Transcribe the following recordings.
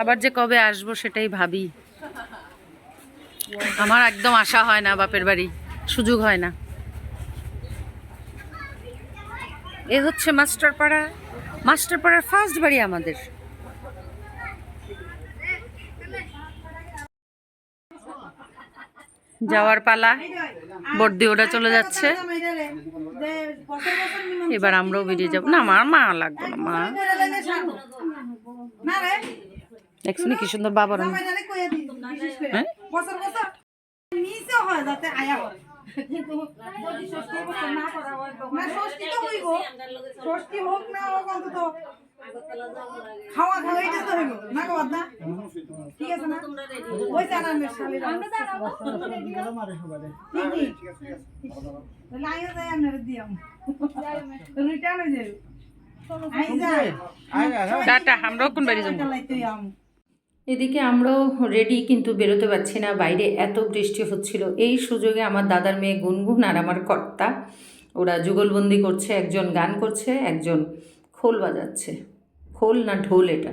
আবার যে কবে আসব সেটাই ভাবি। আমার একদম আশা হয় না বাপের বাড়ি, সুযোগ হয় না। এ হচ্ছে মাস্টারপাড়া, মাস্টারপাড়ার ফার্স্ট বাড়ি আমাদের। যাওয়ার পালা। বর্দি ওটা চলে যাচ্ছে। এবার আমরাও বেরিয়ে যাব। না আমার মা লাগবে না মা। দেখছি কি সুন্দর বাবার হ্যাঁ? খাওয়া খাওয়া এটা তো হইব না গো বাদনা? ঠিক আছে না? ওই জানা মেশ খালি আমরা দাঁড়াবো ঠিক আছে লাইও যাই আমরা দিয়াম রিটার্ন হয়ে আই যাই টাটা আমরাও কোন বাড়ি যাব? এদিকে আমরাও রেডি কিন্তু বেরোতে পারছি না বাইরে এত বৃষ্টি হচ্ছিল। এই সুযোগে আমার দাদার মেয়ে গুনগুন আর আমার কর্তা ওরা যুগলবন্দি করছে একজন গান করছে একজন খোল বাজাচ্ছে। খোল না ঢোল এটা?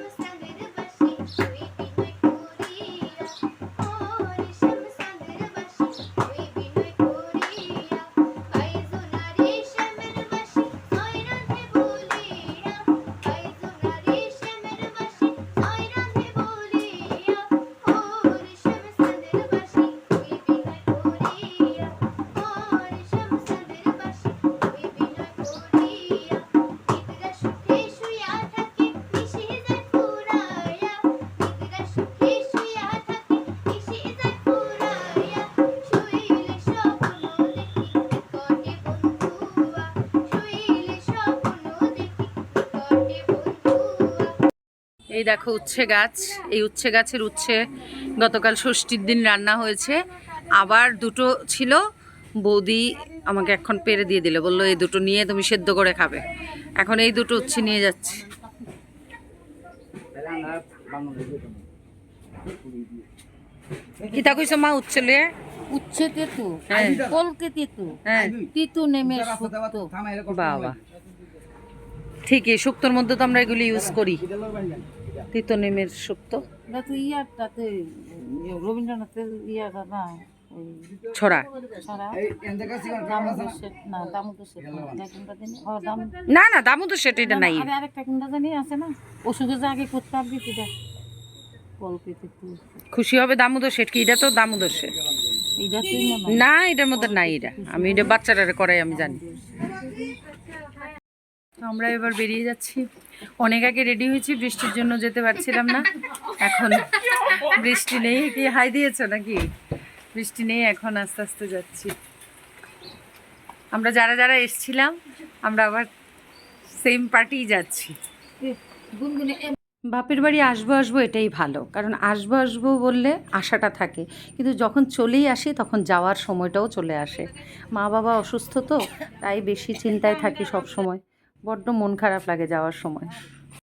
এই দেখো উচ্ছে গাছ এই উচ্ছে গাছের উচ্ছে গতকাল ষষ্ঠীর দিন রান্না হয়েছে। আবার দুটো ছিল বৌদি আমাকে এখন পেরে দিয়ে দিল বলল এই দুটো নিয়ে তুমি সেদ্ধ করে খাবে। এখন এই দুটো উচ্ছে নিয়ে যাচ্ছি। কিতা কইছো মা উচ্ছে লিয়ে? উচ্ছে তেতু হ্যাঁ। কলকে তেতু হ্যাঁ। তিতু নেমে বাবা ঠিকই শুক্তোর মধ্যে তো আমরা এগুলি ইউজ করি। তিতো নিমের শুক্তো এটা তো ইয়ারটাতে ইয়ে, রবীন্দ্রনাথের ইয়াটা না ওই ছড়া। সারা দামোদর শেঠ না না এটা ও দাম না না দামও তো সেটা এটা নাই। আরে আরেকটা কোনটা জানি আছে না? যে আগে করতে পারবি কলকে খুশি হবে দামোদর শেঠ কি? এটা তো দামোদর শেঠ না এটার মধ্যে নাই এটা। আমি এটা বাচ্চারা করাই আমি জানি। আমরা এবার বেরিয়ে যাচ্ছি। অনেক আগে রেডি হয়েছি, বৃষ্টির জন্য যেতে পারছিলাম না। এখন বৃষ্টি নেই কি হাই দিয়েছ নাকি? বৃষ্টি নেই, এখন আস্তে আস্তে যাচ্ছি। আমরা যারা যারা এসছিলাম, আমরা আবার সেম পার্টি যাচ্ছি। বাপের বাড়ি আসব আসব এটাই ভালো, কারণ আসব আসব বললে আশাটা থাকে। কিন্তু যখন চলেই আসি, তখন যাওয়ার সময়টাও চলে আসে। মা বাবা অসুস্থ তো, তাই বেশি চিন্তায় থাকি সব সময়। বড্ড মন খারাপ লাগে যাওয়ার সময়।